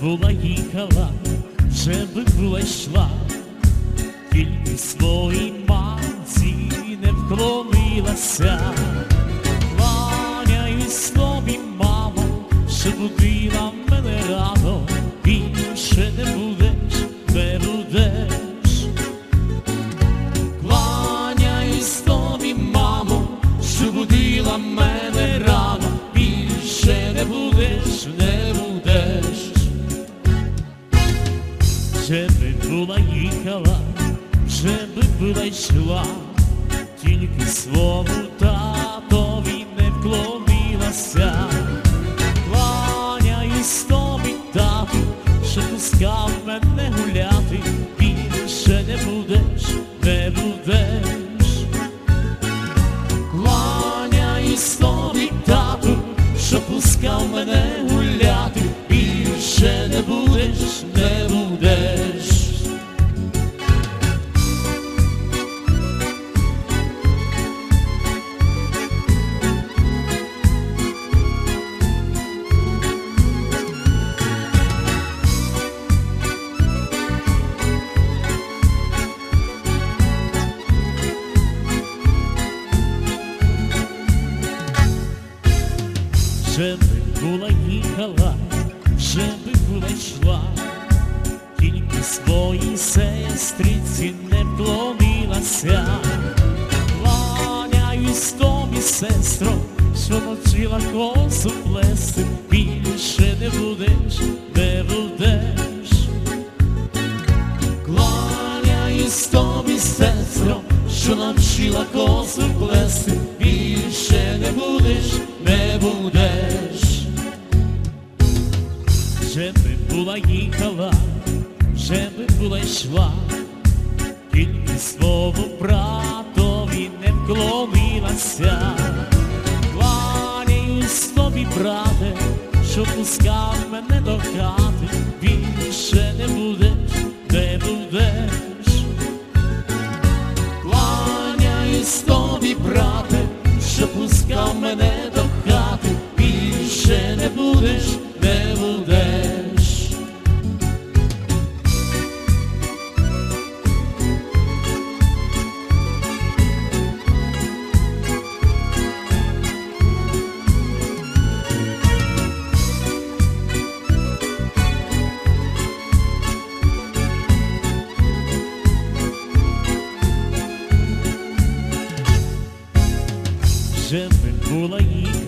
була їхала, вже би була йшла, тільки своїй матці не вклонилася. Вже би тільки свому татові не вклонилася. Кланяюсь тобі, тату, що пускав мене гуляти, більше не будеш, не будеш. Кланяюсь тобі, тату, що пускав мене гуляти, Вже би була їхала, вже би була йшла, тільки своїй сестриці не вклонилася. Кланяюсь тобі, сестро, що навчила косу плести, більше не будеш, не будеш. Кланяюсь тобі, сестро, що навчила косу Вже би була їхала, вже би була йшла, тільки свого братові не вклонилася. Кланяюсь тобі, брате, що пускав мене до хати,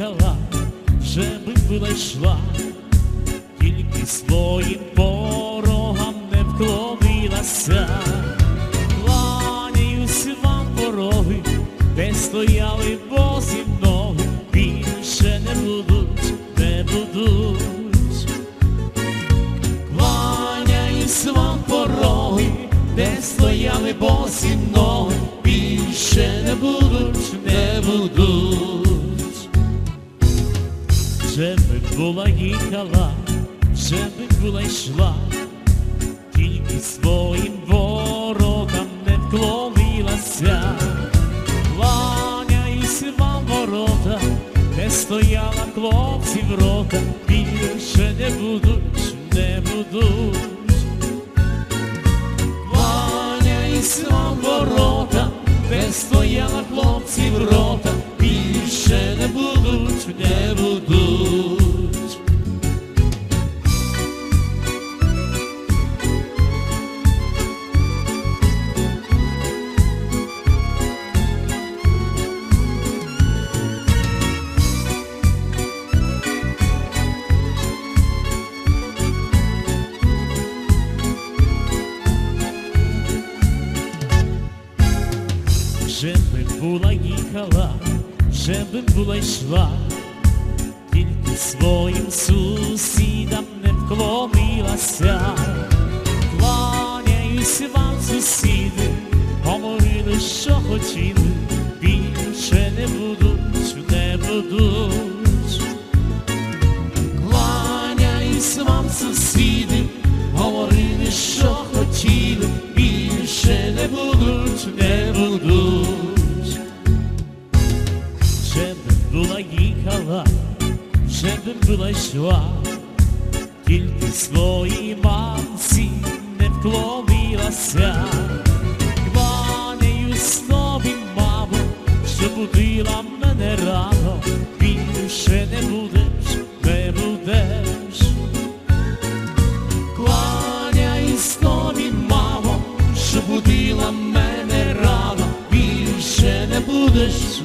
їхала, вже би була йшла, тільки своїм порогам не вклонилася. Кланяюсь вам пороги, де стояли босі ноги, більше не будуть, не будуть. Кланяюсь вам пороги, де стояли босі ноги, більше не будуть, не будуть. Була їхала, вже би була йшла, тільки своїм ворогам не вклонилася. Кланяюсь вам ворота, де стояла хлопців рота, Би була їхала, би була йшла, тільки своїм сусідам не вклонилася. Кланяюсь вам, сусіди, говорили, що хотіли, більше не будуть, не будуть. Кланяюсь вам, сусіди, Вже би була їхала, вже би була йшла, тільки своїй мамці не вклонилася. Кланяюсь тобі, мамо, що будила мене рано, більше не будеш, не будеш. Кланяюсь тобі, мамо, що будила мене рано, більше не будеш.